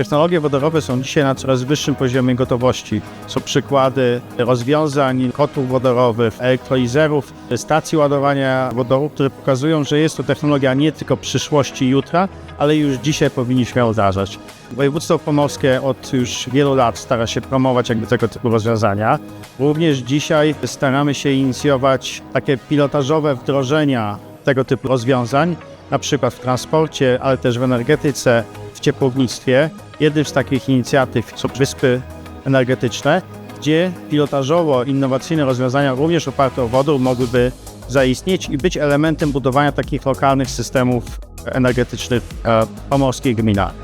Technologie wodorowe są dzisiaj na coraz wyższym poziomie gotowości. Są przykłady rozwiązań kotłów wodorowych, elektrolizerów, stacji ładowania wodoru, które pokazują, że jest to technologia nie tylko przyszłości jutra, ale już dzisiaj powinniśmy ją wdrażać. Województwo pomorskie od już wielu lat stara się promować jakby tego typu rozwiązania. Również dzisiaj staramy się inicjować takie pilotażowe wdrożenia tego typu rozwiązań, na przykład w transporcie, ale też w energetyce, w ciepłownictwie. Jednym z takich inicjatyw są wyspy energetyczne, gdzie pilotażowo innowacyjne rozwiązania, również oparte o wodór, mogłyby zaistnieć i być elementem budowania takich lokalnych systemów energetycznych e, pomorskich gminach.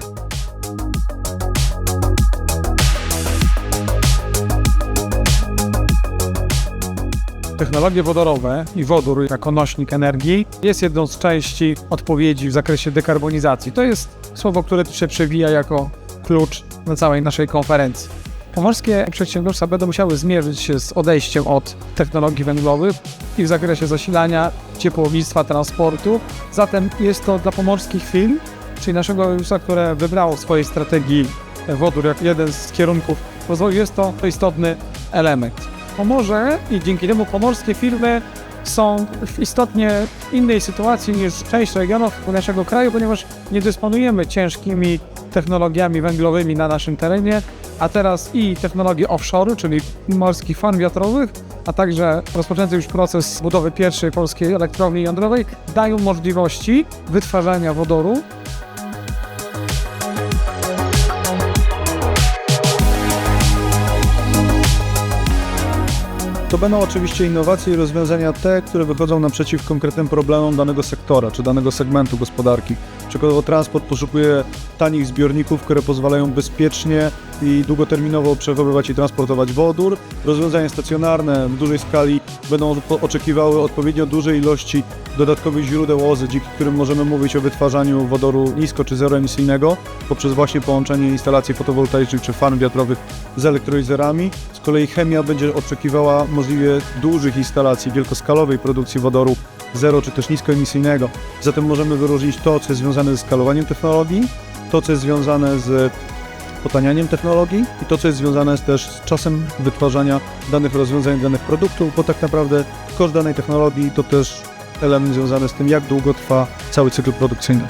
Technologie wodorowe i wodór jako nośnik energii jest jedną z części odpowiedzi w zakresie dekarbonizacji. To jest słowo, które tu się przewija jako klucz na całej naszej konferencji. Pomorskie przedsiębiorstwa będą musiały zmierzyć się z odejściem od technologii węglowych i w zakresie zasilania, ciepłownictwa, transportu. Zatem jest to dla pomorskich firm, czyli naszego województwa, które wybrało w swojej strategii wodór jak jeden z kierunków rozwoju, jest to istotny element. Pomorze i dzięki temu pomorskie firmy są w istotnie innej sytuacji niż część regionów naszego kraju, ponieważ nie dysponujemy ciężkimi technologiami węglowymi na naszym terenie, a teraz i technologie offshore, czyli morskich farm wiatrowych, a także rozpoczęty już proces budowy pierwszej polskiej elektrowni jądrowej dają możliwości wytwarzania wodoru To będą oczywiście innowacje i rozwiązania te, które wychodzą naprzeciw konkretnym problemom danego sektora czy danego segmentu gospodarki. Przykładowo transport poszukuje tanich zbiorników, które pozwalają bezpiecznie i długoterminowo przechowywać i transportować wodór. Rozwiązania stacjonarne w dużej skali będą oczekiwały odpowiednio dużej ilości dodatkowych źródeł OZY, dzięki którym możemy mówić o wytwarzaniu wodoru nisko czy zeroemisyjnego poprzez właśnie połączenie instalacji fotowoltaicznych czy farm wiatrowych z elektrolizerami. Z kolei chemia będzie oczekiwała możliwie dużych instalacji wielkoskalowej produkcji wodoru zero czy też niskoemisyjnego. Zatem możemy wyróżnić to, co jest związane ze skalowaniem technologii, to, co jest związane z potanianiem technologii i to, co jest związane też z czasem wytwarzania danych rozwiązań, danych produktów, bo tak naprawdę koszt danej technologii to też element związany z tym, jak długo trwa cały cykl produkcyjny.